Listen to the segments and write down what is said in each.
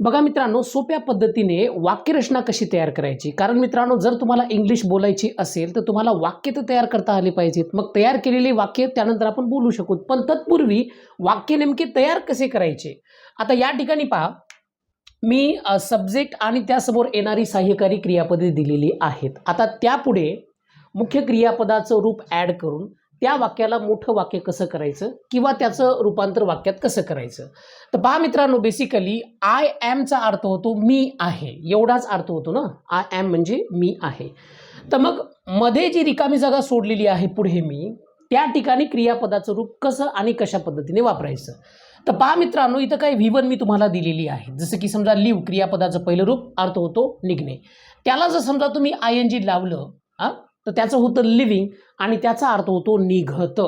बघा मित्रांनो सोप्या पद्धतीने वाक्यरचना कशी तयार करायची? कारण मित्रांनो जर तुम्हाला इंग्लिश बोलायची असेल तर तुम्हाला वाक्य तर तयार करता आली पाहिजेत. मग तयार केलेली वाक्य त्यानंतर आपण बोलू शकू. पण तत्पूर्वी वाक्य नेमके तयार कसे करायचे? आता या ठिकाणी पहा. मी सब्जेक्ट आणि त्यासमोर येणारी सहाय्यकारी क्रियापदे दिलेली आहेत. आता त्यापुढे मुख्य क्रियापदाचं रूप ॲड करून त्या वाक्याला मोठं वाक्य कसं करायचं? किंवा त्याचं रूपांतर वाक्यात कसं करायचं? तर पहा मित्रांनो बेसिकली आय ॲमचा अर्थ होतो मी आहे. एवढाच अर्थ होतो ना? आय ॲम म्हणजे मी आहे. तर मग मध्ये जी रिकामी जागा सोडलेली आहे पुढे मी त्या ठिकाणी क्रियापदाचं रूप कसं आणि कशा पद्धतीने वापरायचं? तर पहा मित्रांनो इथं काही व्हीवन मी तुम्हाला दिलेली आहे. जसं की समजा लिव क्रियापदाचं पहिलं रूप अर्थ होतो निघणे. त्याला जर समजा तुम्ही आय एन जी लावलं हां तर त्याचं होतं लिव्हिंग आणि त्याचा अर्थ होतो निघत.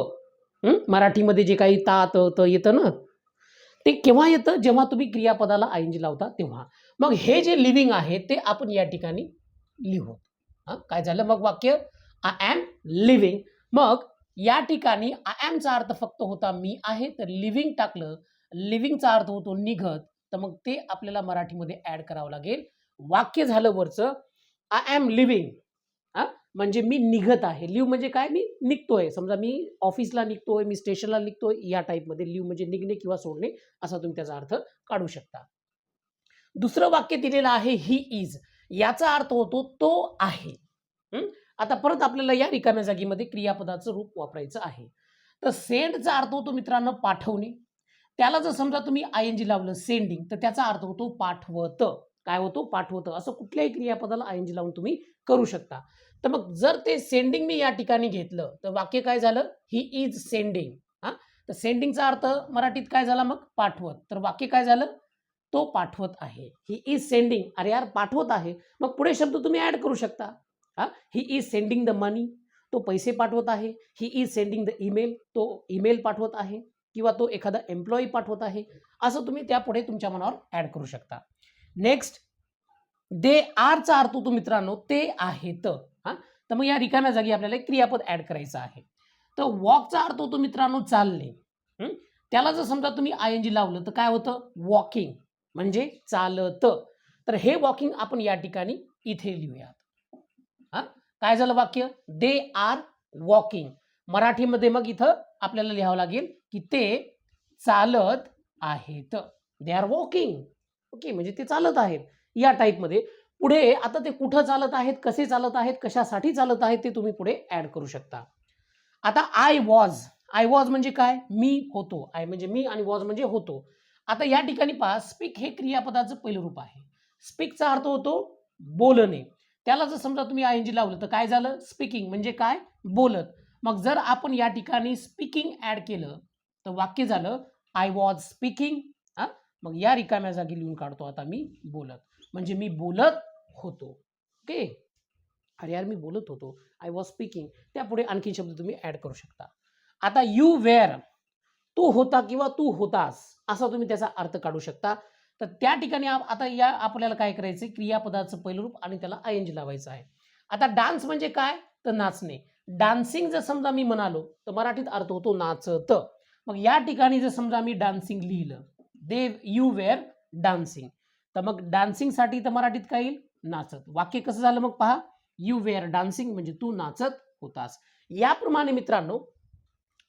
मराठीमध्ये जे काही तात त येतं ना ते केव्हा येतं? जेव्हा तुम्ही क्रियापदाला आय लावता तेव्हा. मग हे जे लिव्हिंग आहे ते आपण या ठिकाणी लिहू. हां? काय झालं? मग वाक्य आय ॲम लिव्हिंग मग या ठिकाणी आय ॲमचा अर्थ फक्त होता मी आहे. तर लिव्हिंग टाकलं. लिव्हिंगचा अर्थ होतो निघत. तर मग ते आपल्याला मराठीमध्ये ॲड करावं लागेल. वाक्य झालं वरचं आय ॲम लिव्हिंग म्हणजे मी निघत आहे. लिव्ह म्हणजे काय? मी निघतोय. समजा मी ऑफिसला निघतोय मी स्टेशनला निघतोय या टाईपमध्ये लिव्ह म्हणजे निघणे किंवा सोडणे असा तुम्ही त्याचा अर्थ काढू शकता. दुसरं वाक्य दिलेलं आहे ही इज याचा अर्थ होतो तो आहे. आता परत आपल्याला या रिकाम्या जागेमध्ये क्रियापदाचं रूप वापरायचं आहे. तर सेंडचा अर्थ होतो मित्रांनो पाठवणे. त्याला जर समजा तुम्ही आय एन जी लावलं सेंडिंग तर त्याचा अर्थ होतो पाठवत. काय होतो? पाठवतं असं कुठल्याही क्रियापदाला आय एन जी लावून तुम्ही करू शकता. तर मग जर ते सेंडिंग मी या ठिकाणी घेतलं तर वाक्य काय झालं? ही इज सेंडिंग हां? तर सेंडिंगचा अर्थ मराठीत काय झाला मग? पाठवत. तर वाक्य काय झालं? तो पाठवत आहे. ही इज सेंडिंग अरे यार पाठवत आहे. मग पुढे शब्द तुम्ही ॲड करू शकता. हां? He is sending the money तो पैसे पाठवत आहे. He is sending the email तो ईमेल पाठवत आहे. किंवा तो एखादा एम्प्लॉई पाठवत आहे. असं तुम्ही त्यापुढे तुमच्या मनावर ॲड करू शकता. नेक्स्ट दे आरचा अर्थ होतो मित्रांनो ते आहेत. हां? तर मग या रिकाम्या जागी आपल्याला एक क्रियापद ऍड करायचं आहे. तर वॉकचा अर्थ होतो मित्रांनो चालणे. त्याला जर समजा तुम्ही आय एन जी लावलं तर काय होतं? वॉकिंग म्हणजे चालत. तर हे वॉकिंग आपण या ठिकाणी इथे लिहूयात. हां? काय झालं वाक्य? दे आर वॉकिंग मराठीमध्ये मग इथं आपल्याला लिहावं लागेल की ते चालत आहेत. दे आर वॉकिंग ओके म्हणजे ते चालत आहेत. या टाईपमध्ये पुढे आता ते कुठं चालत आहेत कसे चालत आहेत कशासाठी चालत आहेत ते तुम्ही पुढे ॲड करू शकता. आता आय वॉज आय वॉज म्हणजे काय? मी होतो. आय म्हणजे मी आणि वॉज म्हणजे होतो. आता या ठिकाणी पहा स्पीक हे क्रियापदाचं पहिलं रूप आहे. स्पीकचा अर्थ होतो बोलणे. त्याला जर समजा तुम्ही आय एन जी लावलं तर काय झालं? स्पीकिंग म्हणजे काय? बोलत. मग जर आपण या ठिकाणी स्पीकिंग ॲड केलं तर वाक्य झालं आय वॉज स्पीकिंग हां? मग या रिकाम्या जागी लिहून काढतो आता मी बोलत. म्हणजे मी बोलत होतो. ओके? अरे यार मी बोलत होतो. आय वॉज स्पीकिंग त्यापुढे आणखी शब्द तुम्ही ॲड करू शकता. आता यू वेअर तू होता किंवा तू होतास असा तुम्ही त्याचा अर्थ काढू शकता. तर त्या ठिकाणी आता या आपल्याला काय करायचं क्रियापदाचं पहिलं रूप आणि त्याला आयंज लावायचं आहे. आता डान्स म्हणजे काय? तर नाचणे. डान्सिंग जर समजा मी म्हणालो तर मराठीत अर्थ होतो नाचत. मग या ठिकाणी जर समजा मी डान्सिंग लिहिलं दे यू वेअर डान्सिंग तर मग डान्सिंगसाठी तर मराठीत काय येईल? नाचत. वाक्य कसं झालं मग पहा. यू वेअर डान्सिंग म्हणजे तू नाचत होतास. याप्रमाणे मित्रांनो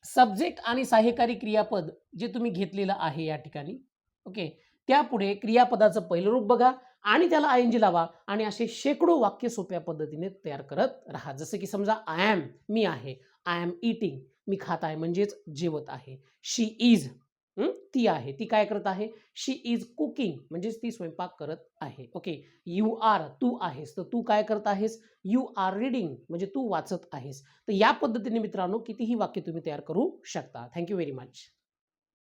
सब्जेक्ट आणि सहाय्यकारी क्रियापद जे तुम्ही घेतलेलं आहे या ठिकाणी ओके त्यापुढे क्रियापदाचं पहिलं रूप बघा आणि त्याला आय एन जी लावा आणि असे शेकडो वाक्य सोप्या पद्धतीने तयार करत राहा. जसं की समजा आय एम मी आहे. आय एम इटिंग मी खात आहे म्हणजेच जेवत आहे. शी इज ती आहे. ती काय करत आहे? She is cooking. म्हणजेच ती स्वयंपाक करत आहे. ओके. यू आर तू आहेस. तर तू काय करत आहेस? You are reading. म्हणजे तू वाचत आहेस. तर या पद्धतीने मित्रांनो कितीही वाक्य तुम्ही तयार करू शकता. Thank you very much.